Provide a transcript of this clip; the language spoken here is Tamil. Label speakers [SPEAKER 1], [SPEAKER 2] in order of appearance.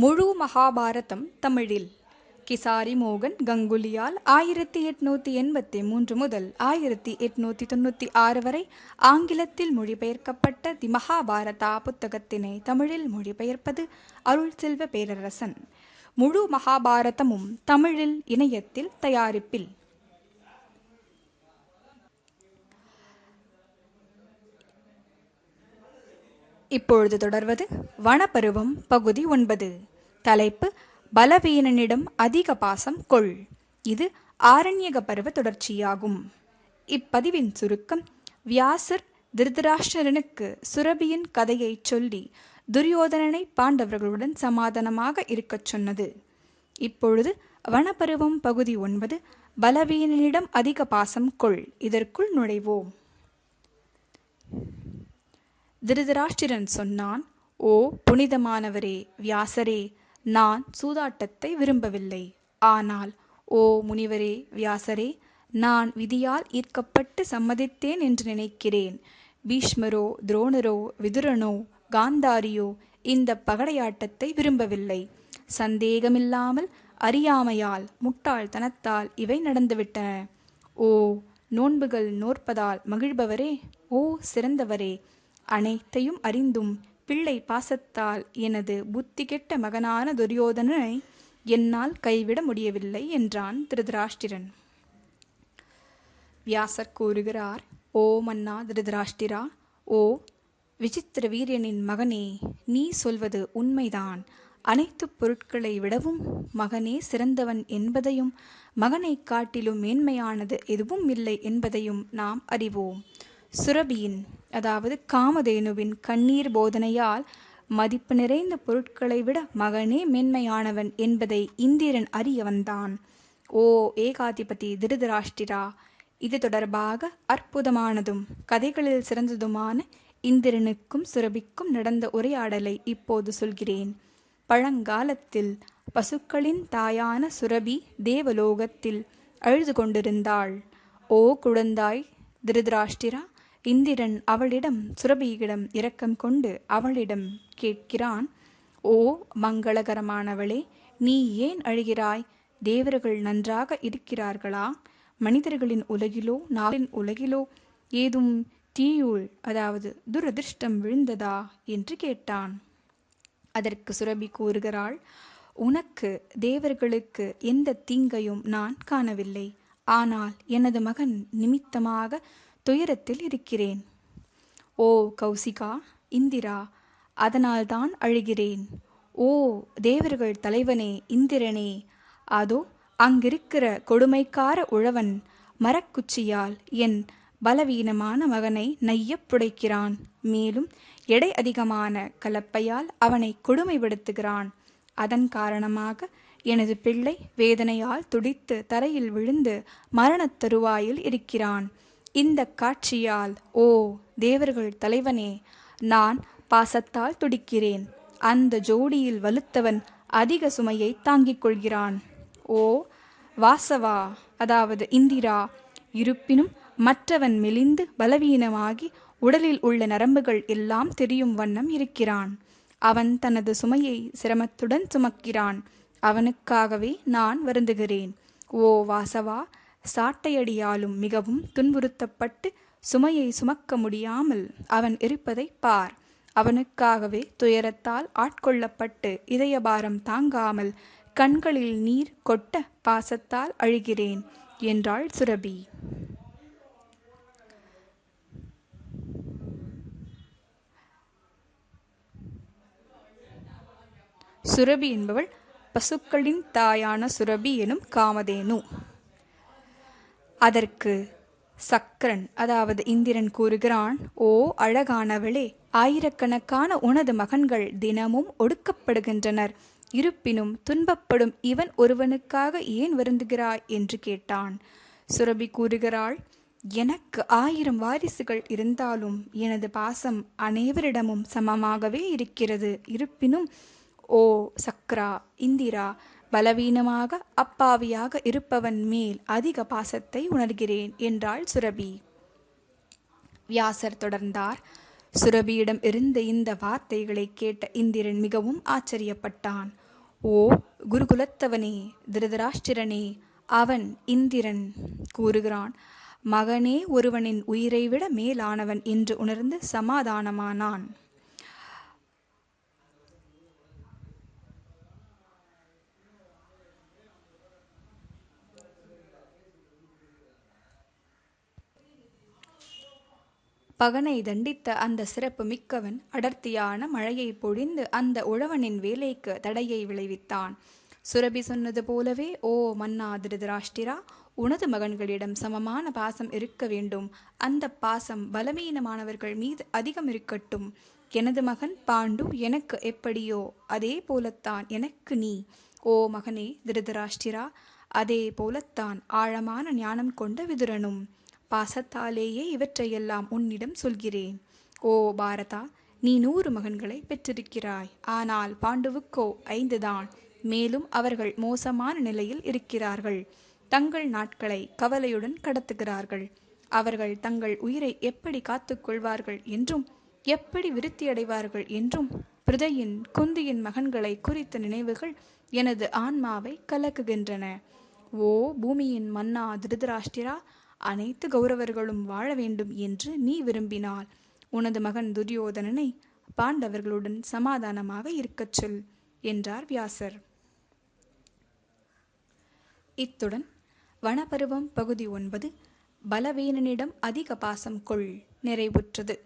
[SPEAKER 1] முழு மகாபாரதம் தமிழில். கிசாரி மோகன் கங்குலியால் ஆயிரத்தி எட்நூத்தி எண்பத்தி மூன்று முதல் ஆயிரத்தி எட்நூத்தி தொண்ணூற்றி ஆறு வரை ஆங்கிலத்தில் மொழிபெயர்க்கப்பட்ட தி மகாபாரதா புத்தகத்தினை தமிழில் மொழிபெயர்ப்பது அருள் செல்வ பேரரசன். முழு மகாபாரதமும் தமிழில் இணையத்தில் தயாரிப்பில். இப்பொழுது தொடர்வது வனப்பருவம் பகுதி ஒன்பது. தலைப்பு பலவீனனிடம் அதிக பாசம் கொள். இது ஆரண்யக பருவ தொடர்ச்சியாகும். இப்பதிவின் சுருக்கம் வியாசர் திருதராஷ்டிரனுக்கு சுரபியின் கதையைச் சொல்லி துரியோதனனை பாண்டவர்களுடன் சமாதானமாக இருக்கச் சொன்னது. இப்பொழுது வனப்பருவம் பகுதி ஒன்பது பலவீனனிடம் அதிக பாசம் கொள். இதற்குள் நுழைவோம். திருதராஷ்டிரன் சொன்னான் ஓ புனிதமானவரே வியாசரே நான் சூதாட்டத்தை விரும்பவில்லை. ஆனால் ஓ முனிவரே வியாசரே நான் விதியால் ஈர்க்கப்பட்டு சம்மதித்தேன் என்று நினைக்கிறேன். பீஷ்மரோ துரோணரோ விதுரனோ காந்தாரியோ இந்த பகடையாட்டத்தை விரும்பவில்லை. சந்தேகமில்லாமல் அறியாமையால் முட்டாள்தனத்தால் இவை நடந்துவிட்டன. ஓ நோன்புகள் நோற்பதால் மகிழ்பவரே ஓ சிறந்தவரே அனைத்தையும் அறிந்தும் பிள்ளை பாசத்தால் எனது புத்தி கெட்ட மகனான துரியோதனனை என்னால் கைவிட முடியவில்லை என்றான் திருதராஷ்டிரன். வியாசர் கூறுகிறார் ஓ மன்னா திருதராஷ்டிரா ஓ விசித்திர வீரியனின் மகனே நீ சொல்வது உண்மைதான். அனைத்து பொருட்களை விடவும் மகனே சிறந்தவன் என்பதையும் மகனைக் காட்டிலும் மேன்மையானது எதுவும் இல்லை என்பதையும் நாம் அறிவோம். சுரபியின் அதாவது காமதேனுவின் கண்ணீர் போதனையால் மதிப்பு நிறைந்த பொருட்களை விட மகனே மேன்மையானவன் என்பதை இந்திரன் அறிய வந்தான் ஓ ஏகாதிபதி திருதராஷ்டிரா இது தொடர்பாக அற்புதமானதும் கதைகளில் சிறந்ததுமான இந்திரனுக்கும் சுரபிக்கும் நடந்த உரையாடலை இப்போது சொல்கிறேன். பழங்காலத்தில் பசுக்களின் தாயான சுரபி தேவலோகத்தில் அழுது கொண்டிருந்தாள். ஓ குழந்தாய் திருதராஷ்டிரா இந்திரன் அவளிடம் சுரபியிடம் இரக்கம் கொண்டு அவளிடம் கேட்கிறான் ஓ மங்களகரமானவளே நீ ஏன் அழுகிறாய்? தேவர்கள் நன்றாக இருக்கிறார்களா? மனிதர்களின் உலகிலோ நாளின் உலகிலோ ஏதும் தீயுள் அதாவது துரதிர்ஷ்டம் விழுந்ததா? என்று கேட்டான். அதற்கு சுரபி கூறுகிறாள் உனக்கு தேவர்களுக்கு எந்த தீங்கையும் நான் காணவில்லை. ஆனால் எனது மகன் நிமித்தமாக துயரத்தில் இருக்கிறேன். ஓ கௌசிகா இந்திரா அதனால்தான் அழுகிறேன். ஓ தேவர்கள் தலைவனே இந்திரனே அதோ அங்கிருக்கிற கொடுமைக்கார உழவன் மரக்குச்சியால் என் பலவீனமான மகனை நையப் புடைக்கிறான். மேலும் எடை அதிகமான கலப்பையால் அவனை கொடுமைப்படுத்துகிறான். அதன் காரணமாக எனது பிள்ளை வேதனையால் துடித்து தரையில் விழுந்து மரணத் தருவாயில் இருக்கிறான். இந்த காட்சியால் ஓ தேவர்கள் தலைவனே நான் பாசத்தால் துடிக்கிறேன். அந்த ஜோடியில் வலுத்தவன் அதிக சுமையை தாங்கிக் கொள்கிறான். ஓ வாசவா அதாவது இந்திரா இருப்பினும் மற்றவன் மெலிந்து பலவீனமாகி உடலில் உள்ள நரம்புகள் எல்லாம் தெரியும் வண்ணம் இருக்கிறான். அவன் தனது சுமையை சிரமத்துடன் சுமக்கிறான். அவனுக்காகவே நான் வருந்துகிறேன். ஓ வாசவா சாட்டையடியாலும் மிகவும் துன்புறுத்தப்பட்டு சுமையை சுமக்க முடியாமல் அவன் இருப்பதை பார். அவனுக்காகவே துயரத்தால் ஆட்கொள்ளப்பட்டு இதயபாரம் தாங்காமல் கண்களில் நீர் கொட்ட பாசத்தால் அழுகிறேன் என்றாள் சுரபி. சுரபி என்பவள் பசுக்களின் தாயான சுரபி எனும் காமதேனு. அதற்கு சக்கரன் அதாவது இந்திரன் கூறுகிறான் ஓ அழகானவளே ஆயிரக்கணக்கான உனது மகன்கள் தினமும் ஒடுக்கப்படுகின்றனர். இருப்பினும் துன்பப்படும் இவன் ஒருவனுக்காக ஏன் வருந்துகிறாய்? என்று கேட்டான். சுரபி கூறுகிறாள் எனக்கு ஆயிரம் வாரிசுகள் இருந்தாலும் எனது பாசம் அனைவரிடமும் சமமாகவே இருக்கிறது. இருப்பினும் ஓ சக்ரா இந்திரா பலவீனமாக அப்பாவியாக இருப்பவன் மேல் அதிக பாசத்தை உணர்கிறேன் என்றாள் சுரபி. வியாசர் தொடர்ந்தார். சுரபியிடம் இருந்து இந்த வார்த்தைகளை கேட்ட இந்திரன் மிகவும் ஆச்சரியப்பட்டான். ஓ குருகுலத்தவனே திருதராஷ்டிரனே அவன் இந்திரன் கூறுகிறான். மகனே ஒருவனின் உயிரை விட மேலானவன் என்று உணர்ந்து சமாதானமானான். பகனை தண்டித்த அந்த சிறப்பு மிக்கவன் அடர்த்தியான மழையை பொழிந்து அந்த உழவனின் வேலைக்கு தடையை விளைவித்தான். சுரபி சொன்னது போலவே ஓ மன்னா திருதராஷ்டிரா உனது மகன்களிடம் சமமான பாசம் இருக்க வேண்டும். அந்த பாசம் பலவீனமானவர்கள் மீது அதிகம் இருக்கட்டும். எனது மகன் பாண்டு எனக்கு எப்படியோ அதே போலத்தான் எனக்கு நீ. ஓ மகனே திருதராஷ்டிரா அதே போலத்தான் ஆழமான ஞானம் கொண்ட விதுரனும். பாசத்தாலேயே இவற்றையெல்லாம் உன்னிடம் சொல்கிறேன். ஓ பாரதா நீ நூறு மகன்களை பெற்றிருக்கிறாய். ஆனால் பாண்டுவுக்கோ ஐந்துதான் மேலும் அவர்கள் மோசமான நிலையில் இருக்கிறார்கள். தங்கள் நாட்களை கவலையுடன் கடத்துகிறார்கள். அவர்கள் தங்கள் உயிரை எப்படி காத்துக்கொள்வார்கள் என்றும் எப்படி விருத்தியடைவார்கள் என்றும் பிரதையின் குந்தியின் மகன்களை குறித்த நினைவுகள் எனது ஆன்மாவை கலக்குகின்றன. ஓ பூமியின் மன்னா திருதராஷ்டிரா அனைத்து கௌரவர்களும் வாழ வேண்டும் என்று நீ விரும்பினால் உனது மகன் துரியோதனனை பாண்டவர்களுடன் சமாதானமாக இருக்கச் சொல் என்றார் வியாசர். இத்துடன் வனப்பருவம் பகுதி ஒன்பது பலவீனனிடம் அதிக பாசம் கொள் நிறைவுற்றது.